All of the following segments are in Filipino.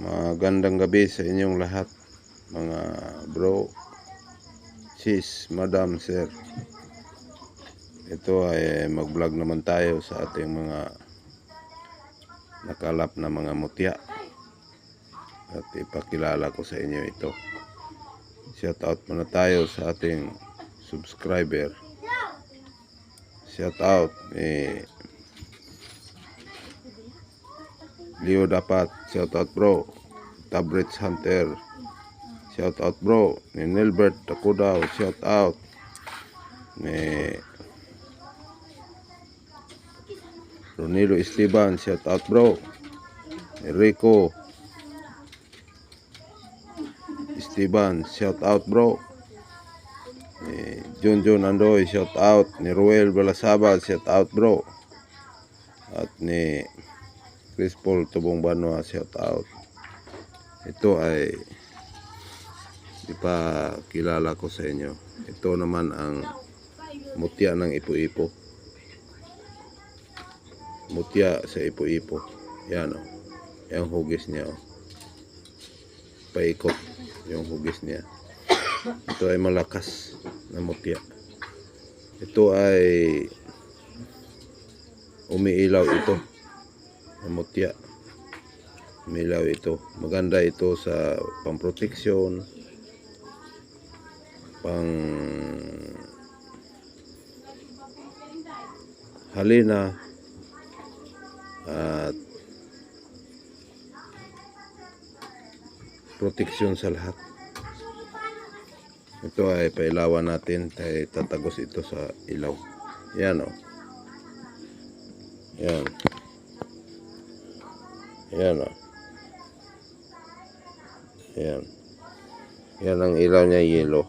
Magandang gabi sa inyong lahat, mga bro, sis, madam, sir. Ito ay mag-vlog naman tayo sa ating mga nakalap na mga mutya. At ipakilala ko sa inyo ito. Shout out muna tayo sa ating subscriber. Shout out ni Leo dapat shout out bro. Tabrets Hunter shout out bro. Ni Nilbert Takudaw shout out. Ni Ronilo Esteban shout out bro. Ni Rico Esteban shout out bro. Ni John John Andoy shout out. Ni Ruel Balasabal shout out bro. At ni Chris Paul Tubong Banwa shout out. Ito ay di kilala ko sa inyo. Ito naman ang mutya ng ipo-ipo. Mutya sa ipo-ipo. Yan o yung hugis niya o paikot yung hugis niya. Ito ay malakas na mutya. Ito ay umiilaw ito mutya umiilaw ito. Maganda ito sa pamproteksyon pang halina at proteksyon sa lahat. Ito ay pailawan natin tayo tatagos ito sa ilaw. Yan o yan yan o yan. Yan ang ilaw niya yellow.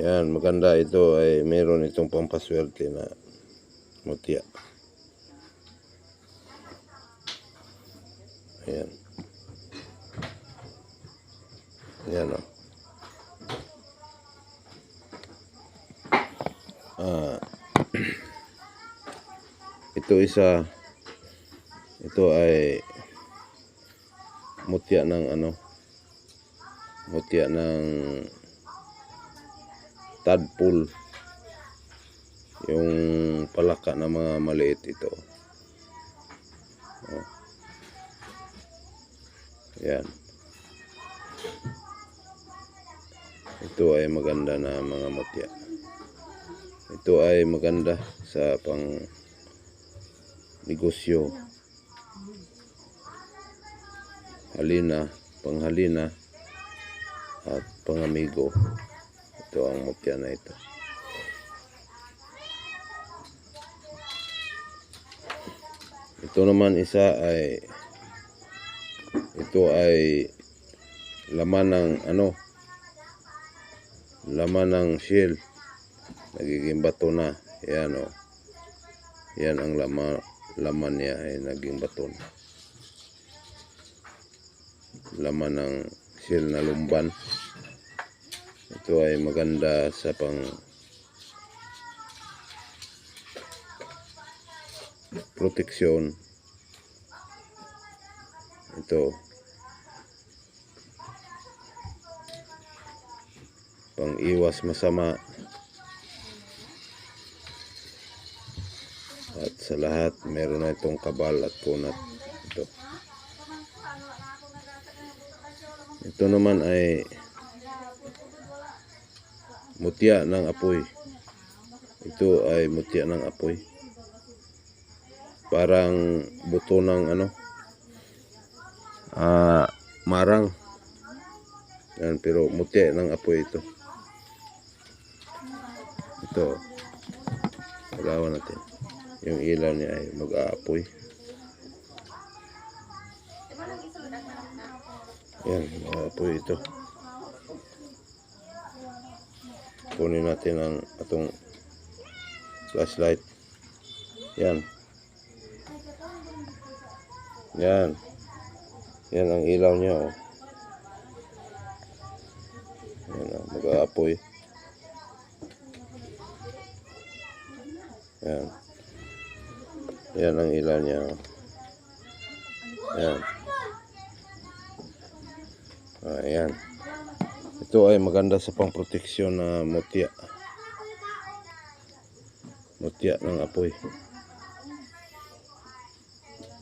Yan maganda ito ay meron itong pampaswerte na mutya. Yan. Yan o ah. Ito isa ito ay mutya ng ano mutya ng tadpole yung palaka na mga maliit ito. Oh. yan. Ito ay maganda na mga mutya. Ito ay maganda sa pang negosyo halina panghalina at pangamigo. Ito ang mutya na ito. Ito naman isa ay ito ay laman ng ano? Laman ng shell nagiging bato na. Yan o yan ang laman laman niya ay naging bato na laman ng shell na lumban. Ito ay maganda sa pang proteksyon. Ito. Pang iwas masama. At sa lahat meron na itong kabal at punat. Ito ito naman ay mutya ng apoy. Ito ay mutya ng apoy. Parang buto ng ano? Ah marang. Yan pero mutya ng apoy ito. Ito. Pagawa natin. Yung ilaw niya ay mag-aapoy yan mag-aapoy ito. Kunin natin ang atong flashlight. Yan. Yan. Yan ang ilaw niya oh. yan oh, mag-aapoy. Yan. Yan ang ilaw niya oh. yan Ayan. Ito ay maganda sa pangproteksyon na mutya. Mutya ng apoy.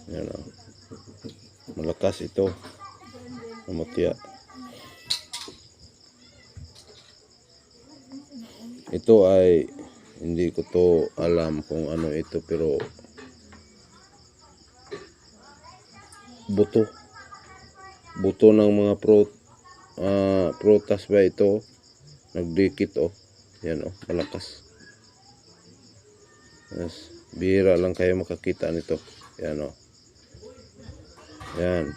Ayan o. Malakas ito. Ang mutya. Ito ay hindi ko to alam kung ano ito pero buto buto ng mga pro ah, prutas ba ito? Nagdikit oh. Yan oh malakas. Yes, bihira lang kayo makakita nito. Yan oh. Yan.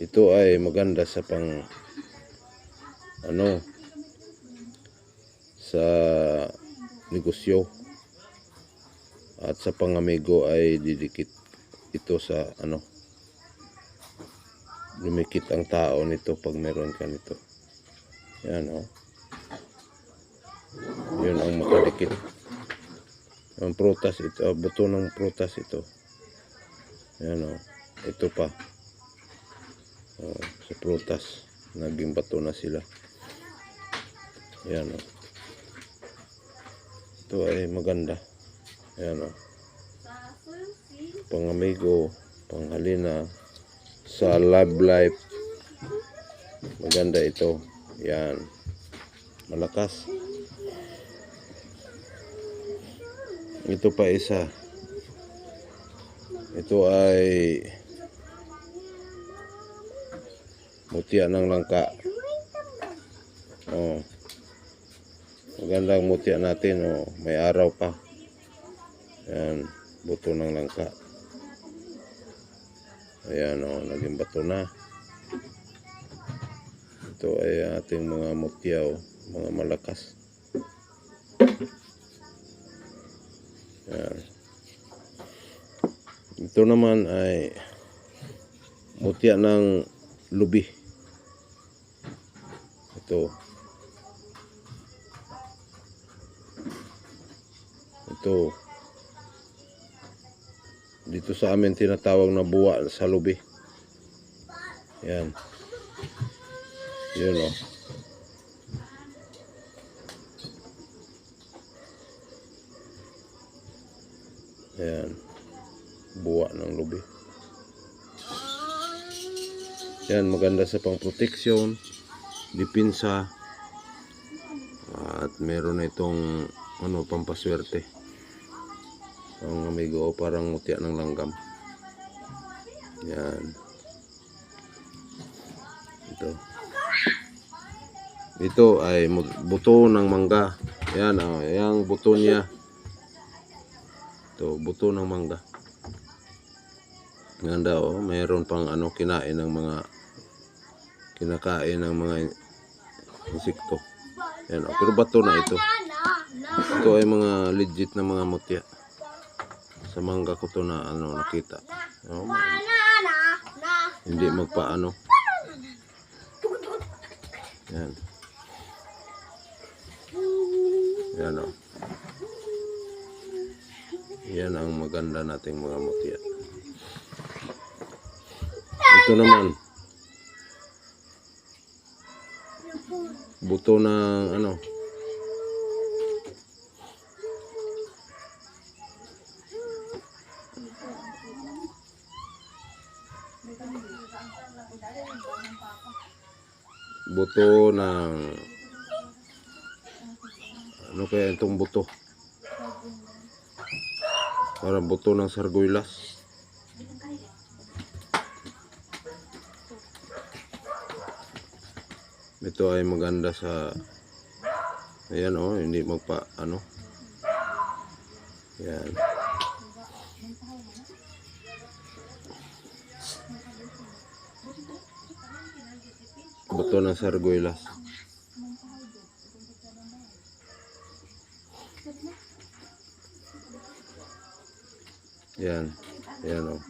Ito ay maganda sa pang ano sa negosyo. At sa pangamigo ay didikit ito sa ano lumikit ang tao nito pag meron ka nito. Yan oh. Yun ang makadikit. Ang prutas ito ah, buto ng prutas ito. Yan oh. Ito pa. Oh, sa prutas. Naging bato na sila. Yan oh. Ito ay maganda. Yan oh. Pangamigo panghalina sa love life. Maganda ito. Yan. Malakas. Ito pa isa. Ito ay mutya ng langka. Oh. Magandang mutya natin. Oh. May araw pa. Yan. Buto ng langka Ayan o, naging bato na. Ito ay ating mga mutya o, mga malakas. Ayan. Ito naman ay mutya ng lubi. Ito. Ito. Dito sa amin tinatawag na buwa sa lubi. Yan. Yun oh. o. Yan. Buwa ng lubi. Yan, maganda sa pang-proteksyon, dipinsa, at meron itong ano, pampaswerte ang amigo parang mutya ng langgam. Yan. Ito. Ito ay buto ng mangga. Yan oh, buto niya. Ito buto ng mangga. Ganda oh mayroon pang ano kinain ng mga kinakain ng mga insekto. Yan oh pero bato na ito. Ito ay mga legit na mga mutya sa mangga ko to na ano nakita. Oh, hindi magpaano. Yan. Yan o. Yan ang maganda nating mga mutya. Ito naman. Buto ng ano. Buto ng ano kaya itong buto? Parang buto ng sarguilas ito ay maganda sa ayan oh hindi magpa ano? Yan buto ng sarguilas yan. Yan oh.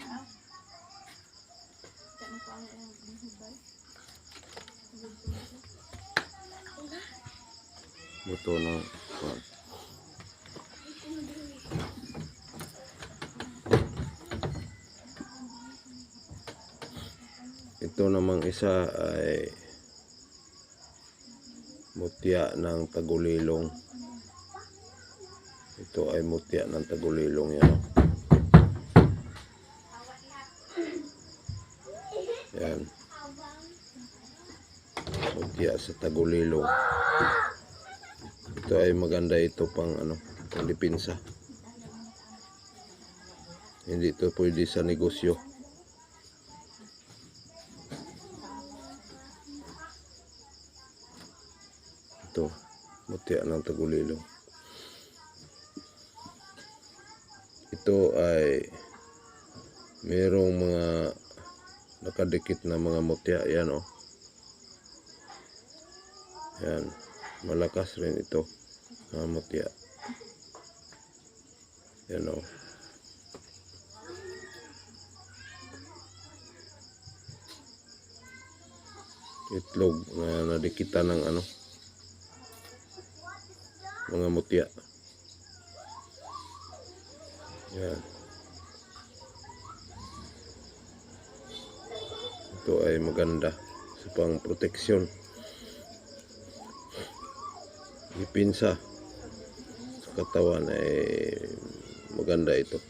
Buto ng ito namang isa ay mutya ng tagulilong. Ito ay mutya ng tagulilong yan. Yan. Mutya sa tagulilong. Ito ay maganda ito pang ano pang dipinsa hindi ito pwede sa negosyo ito. Mutya ng tagulilong ito ay merong mga nakadikit na mga mutya. Yan oh. Yan malakas rin ito mga mutya. Yan oh. Itlog na nadikitan ng ano mga mutya. Yan. Ito ay maganda sa pang proteksyon ipinsa sa katawan ay maganda ito.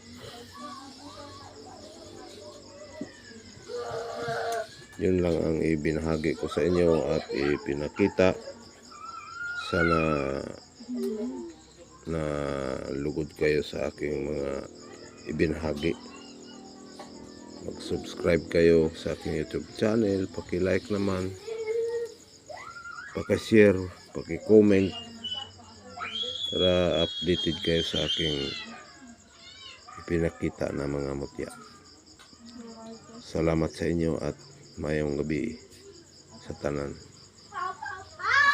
Yun lang ang ibinahagi ko sa inyo at ipinakita. Sana na lugod kayo sa aking mga ibinahagi mag-subscribe kayo sa aking YouTube channel. Paki-like naman. Paki-share. Paki-comment. Para updated kayo sa aking ipinakita na mga mutya. Salamat sa inyo at mayong gabi sa tanan